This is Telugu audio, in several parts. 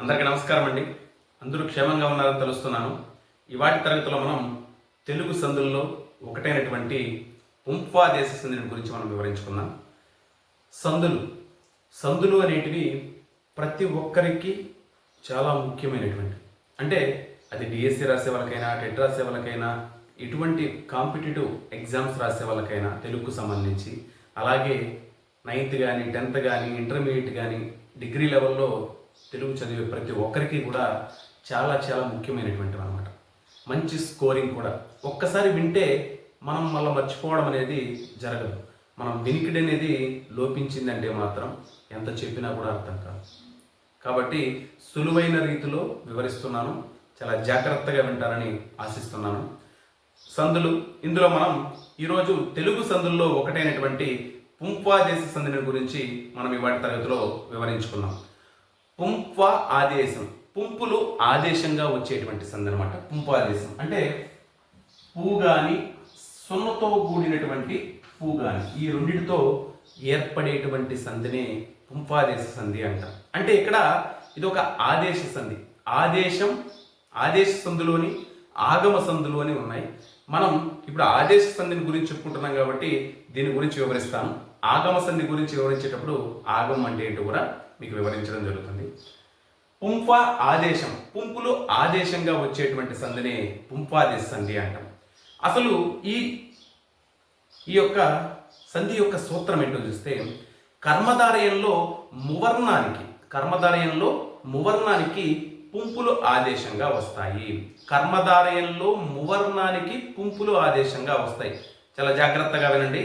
అందరికీ నమస్కారం అండి. అందరూ క్షేమంగా ఉన్నారని తెలుస్తున్నాను. ఇవాటి తరగతిలో మనం తెలుగు సందుల్లో ఒకటైనటువంటి ఉంఫా దేశ సంధిని గురించి మనం వివరించుకుందాం. సందులు. సందులు అనేటివి ప్రతి ఒక్కరికి చాలా ముఖ్యమైనటువంటి అంటే అది డిఎస్సి రాసే వాళ్ళకైనా టెట్ రాసే వాళ్ళకైనా ఇటువంటి కాంపిటేటివ్ ఎగ్జామ్స్ రాసే వాళ్ళకైనా తెలుగుకు సంబంధించి అలాగే నైన్త్ కానీ టెన్త్ కానీ ఇంటర్మీడియట్ కానీ డిగ్రీ లెవెల్లో తెలుగు చదివే ప్రతి ఒక్కరికి కూడా చాలా చాలా ముఖ్యమైనటువంటివి అనమాట మంచి స్కోరింగ్ కూడా. ఒక్కసారి వింటే మనం మళ్ళీ మర్చిపోవడం అనేది జరగదు. మనం వినికిడి అనేది లోపించిందంటే మాత్రం ఎంత చెప్పినా కూడా అర్థం కాదు. కాబట్టి సులువైన రీతిలో వివరిస్తున్నాను. చాలా జాగ్రత్తగా వింటారని ఆశిస్తున్నాను. సందులు ఇందులో మనం ఈరోజు తెలుగు సందుల్లో ఒకటైనటువంటి పుంఫా దేశ సంధిని గురించి మనం ఇవాటి తరగతిలో వివరించుకున్నాం. పుంప్వ ఆదేశం. పుంపులు ఆదేశంగా వచ్చేటువంటి సంధి అనమాట పుంపాదేశం. అంటే పువ్వు గాని సున్నతో కూడినటువంటి పువ్వు గాని. ఈ రెండింటితో ఏర్పడేటువంటి సంధినే పుంపాదేశ సంధి అంట అంటే ఇక్కడ ఇది ఒక ఆదేశ సంధి. ఆదేశం ఆదేశ సంధిలోని ఆగమ సంధిలోని ఉన్నాయి. మనం ఇప్పుడు ఆదేశ సంధిని గురించి చెప్పుకుంటున్నాం కాబట్టి దీని గురించి వివరిస్తాను. ఆగమ సంధి గురించి వివరించేటప్పుడు ఆగమం అంటే ఏంటో కూడా మీకు వివరించడం జరుగుతుంది. పుంఫ ఆదేశం పుంపులు ఆదేశంగా వచ్చేటువంటి సంధిని పుంపాదేశ సంధి అంటాం. అసలు ఈ ఈ యొక్క సంధి యొక్క సూత్రం ఏంటో చూస్తే కర్మధారయంలో మువర్ణానికి కర్మధారయంలో మువర్ణానికి పుంపులు ఆదేశంగా వస్తాయి. కర్మధారయంలో మువర్ణానికి పుంపులు ఆదేశంగా వస్తాయి. చాలా జాగ్రత్తగా వినండి.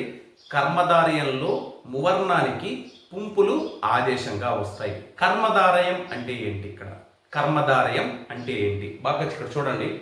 కర్మధారయంలో మువర్ణానికి పుంపులు ఆదేశంగా వస్తాయి. కర్మధారయం అంటే ఏంటి ఇక్కడ? కర్మధారయం అంటే ఏంటి? బాగా ఇక్కడ చూడండి.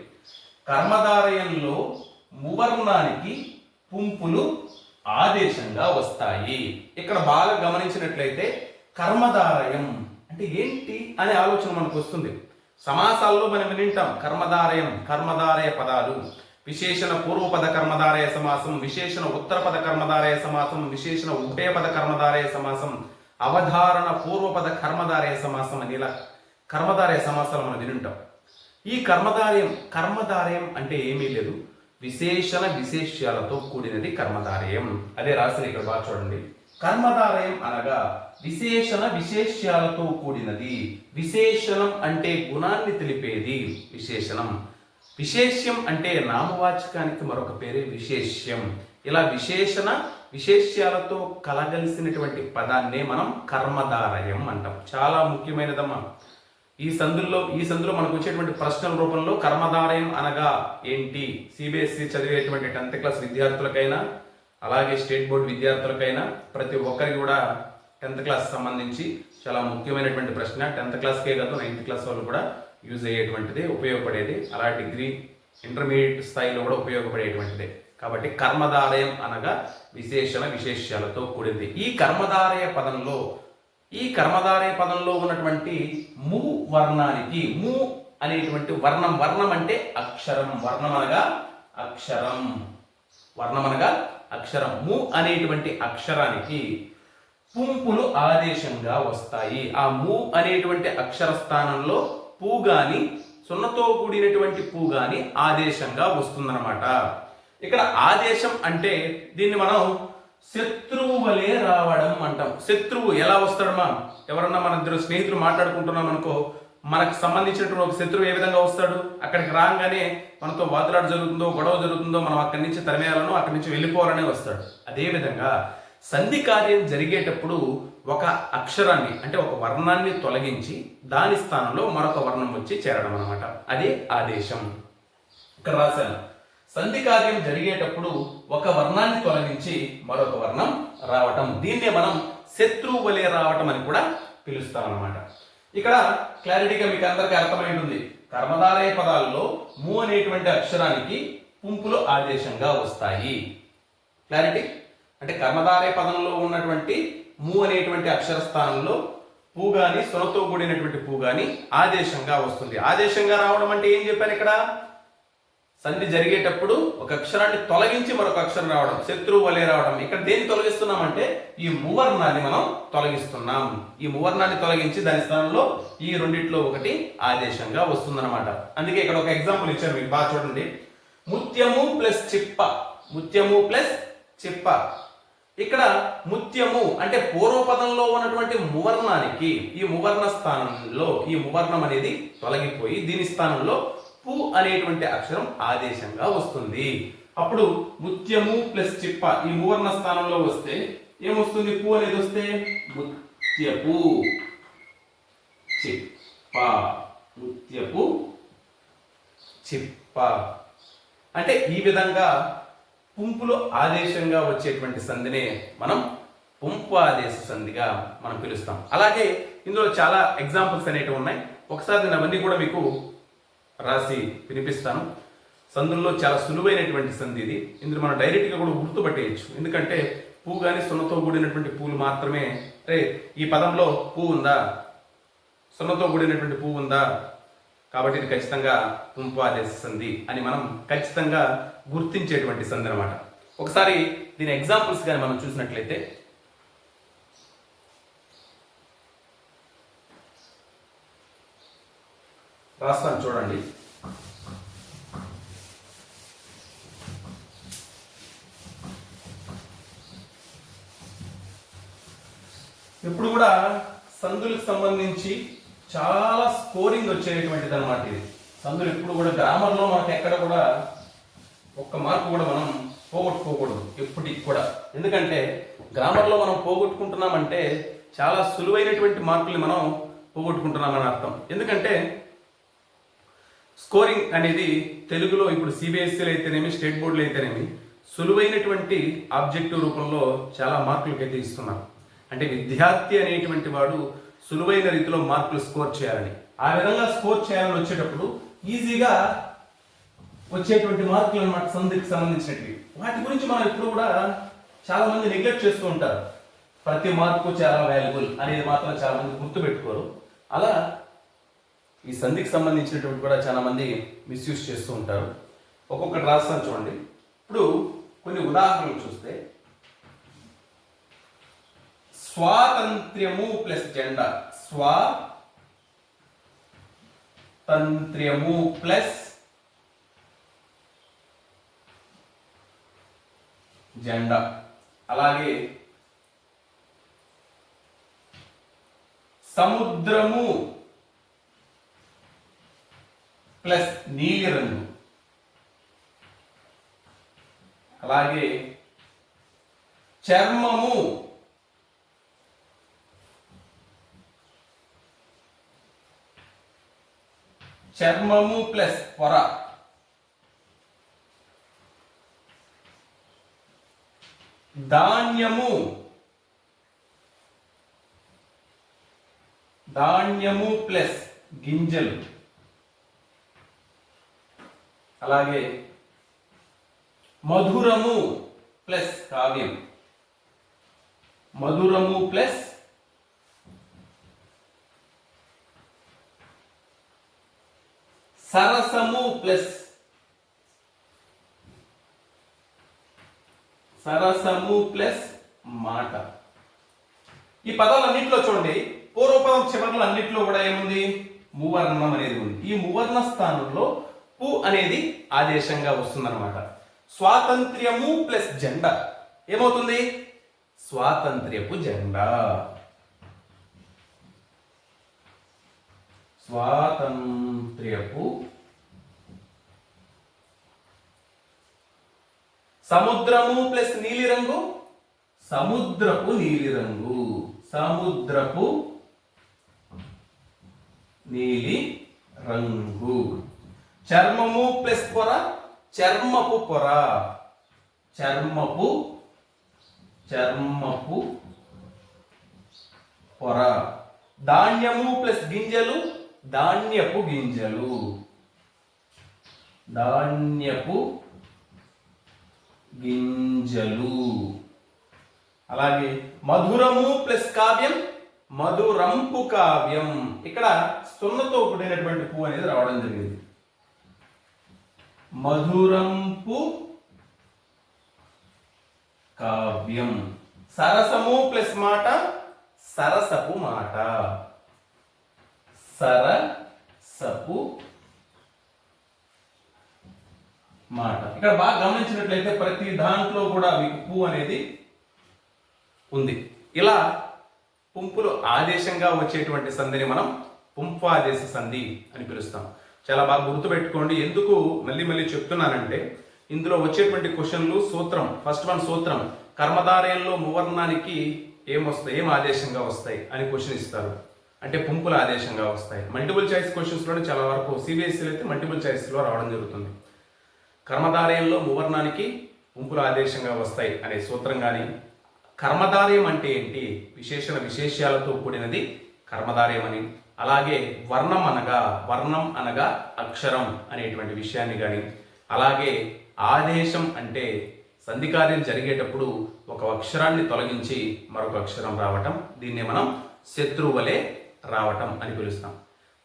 కర్మధారయంలో మువర్ణానికి పుంపులు ఆదేశంగా వస్తాయి. ఇక్కడ బాగా గమనించినట్లయితే కర్మధారయం అంటే ఏంటి అనే ఆలోచన మనకు వస్తుంది. సమాసాల్లో మనం వింటాం కర్మధారయం కర్మధారయ పదాలు. విశేషణ పూర్వపద కర్మధారయ సమాసం విశేషణ ఉత్తరపద కర్మధారయ సమాసం విశేషణ ఉభయపద కర్మధారయ సమాసం అవధారణ పూర్వపద కర్మధారయ సమాసం అని ఇలా కర్మధారయ సమాసాలు మనం వినుంటాం. ఈ కర్మధారయం కర్మధారయం అంటే ఏమీ లేదు. విశేషణ విశేష్యాలతో కూడినది కర్మధారయం. అదే రాసిన ఇక్కడ బాగా చూడండి. కర్మధారయం అనగా విశేషణ విశేష్యాలతో కూడినది. విశేషణం అంటే గుణాన్ని తెలిపేది. విశేషణం. విశేష్యం అంటే నామవాచకానికి మరొక పేరే విశేష్యం. ఇలా విశేషణ విశేష్యాలతో కలగలిసినటువంటి పదాన్నే మనం కర్మధారయం అంటాం. చాలా ముఖ్యమైనదమ్మా. ఈ సందుల్లో ఈ సందులో మనకు వచ్చేటువంటి ప్రశ్నల రూపంలో కర్మధారయం అనగా ఏంటి? సిబిఎస్ఈ చదివేటువంటి టెన్త్ క్లాస్ విద్యార్థులకైనా అలాగే స్టేట్ బోర్డు విద్యార్థులకైనా ప్రతి ఒక్కరికి కూడా టెన్త్ క్లాస్ సంబంధించి చాలా ముఖ్యమైనటువంటి ప్రశ్న. టెన్త్ క్లాస్కే కాదు నైన్త్ క్లాస్ వాళ్ళు కూడా యూజ్ అయ్యేటువంటిది ఉపయోగపడేది. అలా డిగ్రీ ఇంటర్మీడియట్ స్థాయిలో కూడా ఉపయోగపడేటువంటిదే. కాబట్టి కర్మధారయం అనగా విశేషణ విశేష్యాలతో కూడింది. ఈ కర్మధారయ పదంలో ఈ కర్మధారయ పదంలో ఉన్నటువంటి ము వర్ణానికి ము అనేటువంటి వర్ణం వర్ణం అంటే అక్షరం. వర్ణం అనగా అక్షరం. వర్ణం అనగా అక్షరం. ము అనేటువంటి అక్షరానికి పుంపులు ఆదేశంగా వస్తాయి. ఆ ము అనేటువంటి అక్షర స్థానంలో పూ గాని సున్నతో కూడినటువంటి పూ గాని ఆదేశంగా వస్తుందన్నమాట. ఇక్కడ ఆదేశం అంటే దీన్ని మనం శత్రువు వలె రావడం అంటాం. శత్రువు ఎలా వస్తాడమ్మా? ఎవరన్నా మన ఇద్దరు స్నేహితులు మాట్లాడుకుంటున్నాం అనుకో మనకు సంబంధించినటువంటి ఒక శత్రువు ఏ విధంగా వస్తాడు? అక్కడికి రాగానే మనతో వాదులాట జరుగుతుందో గొడవ జరుగుతుందో మనం అక్కడి నుంచి తరిమేయాలనో అక్కడి నుంచి వెళ్ళిపోవాలనే వస్తాడు. అదేవిధంగా సంధి కార్యం జరిగేటప్పుడు ఒక అక్షరాన్ని అంటే ఒక వర్ణాన్ని తొలగించి దాని స్థానంలో మరొక వర్ణం వచ్చి చేరడం అనమాట అదే ఆదేశం. ఇక్కడ రాశాను. సంధి కార్యం జరిగేటప్పుడు ఒక వర్ణాన్ని తొలగించి మరొక వర్ణం రావటం. దీన్నే మనం శత్రువు వలె రావటం అని కూడా పిలుస్తాం అనమాట ఇక్కడ క్లారిటీగా మీకు అందరికీ అర్థమై ఉంటుంది. కర్మధారయ పదాల్లో ము అనేటువంటి అక్షరానికి పుంపులు ఆదేశంగా వస్తాయి. క్లారిటీ? అంటే కర్మధారయ పదంలో ఉన్నటువంటి ము అనేటువంటి అక్షర స్థానంలో పూ గాని సునతో కూడినటువంటి పూ గాని ఆదేశంగా వస్తుంది. ఆదేశంగా రావడం అంటే ఏం చెప్పాను ఇక్కడ? సంధి జరిగేటప్పుడు ఒక అక్షరాన్ని తొలగించి మరొక అక్షరం రావడం శత్రువు వలె రావడం. ఇక్కడ దేన్ని తొలగిస్తున్నామంటే ఈ మువర్ణాన్ని మనం తొలగిస్తున్నాం. ఈ మువర్ణాన్ని తొలగించి దాని స్థానంలో ఈ రెండిట్లో ఒకటి ఆదేశంగా వస్తుందన్నమాట. అందుకే ఇక్కడ ఒక ఎగ్జాంపుల్ ఇచ్చారు మీకు బాగా చూడండి. ముత్యము ప్లస్ చిప్ప. ముత్యము ప్లస్ చిప్ప. ఇక్కడ ముత్యము అంటే పూర్వపదంలో ఉన్నటువంటి మువర్ణానికి ఈ మువర్ణ స్థానంలో ఈ మువర్ణం అనేది తొలగిపోయి దీని స్థానంలో పు అనేటువంటి అక్షరం ఆదేశంగా వస్తుంది. అప్పుడు ముత్యము ప్లస్ చిప్ప ఈ మువర్ణ స్థానంలో వస్తే ఏమొస్తుంది? పు అనేది వస్తే ముత్యపు చిప్ప. ముత్యపు చిప్ప. అంటే ఈ విధంగా పుంపులో ఆదేశంగా వచ్చేటువంటి సంధినే మనం పుంపు ఆదేశ సంధిగా మనం పిలుస్తాం. అలాగే ఇందులో చాలా ఎగ్జాంపుల్స్ అనేటివి ఉన్నాయి. ఒకసారి నేను అవన్నీ కూడా మీకు రాసి వినిపిస్తాను. సందుల్లో చాలా సులువైనటువంటి సంధి ఇది. ఇందులో మనం డైరెక్ట్గా కూడా గుర్తుపట్టేయచ్చు. ఎందుకంటే పువ్వు కానీ సున్నతో కూడినటువంటి పూలు మాత్రమే. అంటే ఈ పదంలో పువ్వు ఉందా? సున్నతో కూడినటువంటి పువ్వు ఉందా? కాబట్టి ఇది ఖచ్చితంగా పుంపు ఆదేశ సంధి అని మనం ఖచ్చితంగా గుర్తించేటువంటి సంధి అనమాట ఒకసారి దీని ఎగ్జాంపుల్స్ కానీ మనం చూసినట్లయితే. రాస్తాను చూడండి. ఇప్పుడు కూడా సందులకు సంబంధించి చాలా స్కోరింగ్ వచ్చేటువంటిది అనమాట ఇది. సందులు ఎప్పుడు కూడా గ్రామర్లో మనకు ఎక్కడ కూడా ఒక్క మార్కు కూడా మనం పోగొట్టుకోకూడదు ఎప్పటికి కూడా. ఎందుకంటే గ్రామర్లో మనం పోగొట్టుకుంటున్నామంటే చాలా సులువైనటువంటి మార్కుల్ని మనం పోగొట్టుకుంటున్నామని అర్థం. ఎందుకంటే స్కోరింగ్ అనేది తెలుగులో ఇప్పుడు సిబిఎస్ఈలో అయితేనేమి స్టేట్ బోర్డులు అయితేనేమి సులువైనటువంటి ఆబ్జెక్టివ్ రూపంలో చాలా మార్కులకి అయితే ఇస్తున్నారు. అంటే విద్యార్థి అనేటువంటి వాడు సులువైన రీతిలో మార్కులు స్కోర్ చేయాలని. ఆ విధంగా స్కోర్ చేయాలని వచ్చేటప్పుడు ఈజీగా వచ్చేటువంటి మార్కులు అనమాట సంధికి సంబంధించినవి వాటి గురించి మనం ఇప్పుడు కూడా చాలా మంది నెగ్లెక్ట్ చేస్తూ ఉంటారు. ప్రతి మార్కు చాలా వాల్యుబుల్ అనేది మాత్రం చాలా మంది గుర్తుపెట్టుకోరు. అలా ఈ సంధికి సంబంధించినటువంటి కూడా చాలా మంది మిస్యూజ్ చేస్తూ ఉంటారు. ఒక్కొక్కటి రాస్తాను చూడండి. ఇప్పుడు కొన్ని ఉదాహరణలు చూస్తే స్వాతంత్ర్యము ప్లస్ జెండా స్వాతంత్ర్యము ప్లస్ జెండా. అలాగే సముద్రము ప్లస్ నీలిరంగు. అలాగే చర్మము చర్మము ప్లస్ పొర. ధాన్యము. ధాన్యము ప్లస్ గింజలు. అలాగే మధురము ప్లస్ కావ్యం. మధురము ప్లస్ సరసము ప్లస్ సరసము ప్లస్ మాట. ఈ పదాలన్నింటిలో చూడండి పూర్వపదం చివరిలో అన్నింటిలో కూడా ఏముంది? మువర్ణం అనేది ఉంది. ఈ మువర్ణ స్థానంలో పు అనేది ఆదేశంగా వస్తుందన్నమాట. స్వాతంత్ర్యము ప్లస్ జెండా. ఏమవుతుంది? స్వాతంత్ర్యపు జెండా. స్వాతంత్ర్యపు సముద్రము ప్లస్ నీలిరంగు? సముద్రపు నీలిరంగు. సముద్రపు నీలి రంగు చర్మము ప్లస్ పొర? చర్మపు పొర. చర్మపు చర్మపు పొర. ధాన్యము ప్లస్ గింజలు? ధాన్యపు గింజలు. ధాన్యపు గింజలు. అలాగే మధురము ప్లస్ కావ్యం మధురంపు కావ్యం. ఇక్కడ సున్నతో కూడినటువంటి పువ్వు అనేది రావడం జరిగింది. మధురంపు కావ్యం. సరసము ప్లస్ మాట సరసపు మాట. సరసపు మాట. ఇక్కడ బాగా గమనించినట్లయితే ప్రతి దాంట్లో కూడా మీకు పు అనేది ఉంది. ఇలా పుంపులు ఆదేశంగా వచ్చేటువంటి సంధిని మనం పుంపాదేశ సంధి అని పిలుస్తాం. చాలా బాగా గుర్తుపెట్టుకోండి. ఎందుకు మళ్ళీ మళ్ళీ చెప్తున్నానంటే ఇందులో వచ్చేటువంటి క్వశ్చన్లు సూత్రం ఫస్ట్ వన్ సూత్రం కర్మధారయంలో మువర్ణానికి ఏమొస్తాయి ఏం ఆదేశంగా వస్తాయి అని క్వశ్చన్ ఇస్తారు. అంటే పుంపుల ఆదేశంగా వస్తాయి. మల్టిపుల్ చాయిస్ క్వశ్చన్స్లోనే చాలా వరకు సిబిఎస్ఈలో అయితే మల్టిపుల్ చాయిస్లో రావడం జరుగుతుంది. కర్మధారయంలో మువర్ణానికి పుంపుల ఆదేశంగా వస్తాయి అనే సూత్రం కానీ కర్మధారయం అంటే ఏంటి? విశేషణ విశేష్యాలతో కూడినది కర్మధారయం అని. అలాగే వర్ణం అనగా వర్ణం అనగా అక్షరం అనేటువంటి విషయాన్ని కానీ అలాగే ఆదేశం అంటే సంధికార్యం జరిగేటప్పుడు ఒక అక్షరాన్ని తొలగించి మరొక అక్షరం రావటం. దీన్నే మనం శత్రువులే రావటం అని పిలుస్తాం.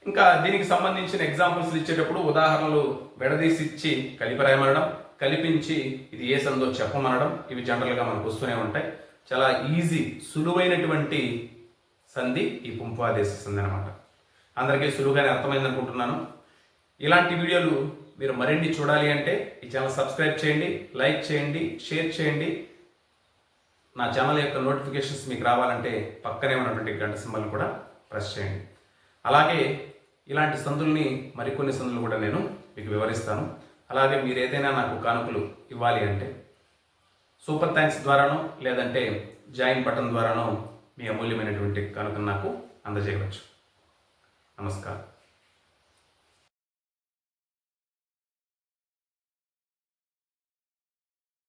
ఇంకా దీనికి సంబంధించిన ఎగ్జాంపుల్స్ ఇచ్చేటప్పుడు ఉదాహరణలు విడదీసి ఇచ్చి కలిపిరాయమనడం కలిపించి కల్పించి ఇది ఏ సందో చెప్పమనడం ఇవి జనరల్గా మనకు వస్తూనే ఉంటాయి. చాలా ఈజీ సులువైనటువంటి సంధి ఈ పుంపాదేశ సంధి అనమాట అందరికీ సులువుగానే అర్థమైంది అనుకుంటున్నాను. ఇలాంటి వీడియోలు మీరు మరిన్ని చూడాలి అంటే ఈ ఛానల్ సబ్స్క్రైబ్ చేయండి లైక్ చేయండి షేర్ చేయండి. నా ఛానల్ యొక్క నోటిఫికేషన్స్ మీకు రావాలంటే పక్కనే ఉన్నటువంటి గంట సింబల్ కూడా ప్రెస్ చేయండి. అలాగే ఇలాంటి సందుల్ని మరికొన్ని సందులు కూడా నేను మీకు వివరిస్తాను. అలాగే మీరు ఏదైనా నాకు కానుకలు ఇవ్వాలి అంటే సూపర్ థ్యాంక్స్ ద్వారానో లేదంటే జాయిన్ బటన్ ద్వారానో మీ అమూల్యమైనటువంటి కానుకను నాకు అందజేయవచ్చు. నమస్కారం.